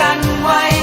กันไว้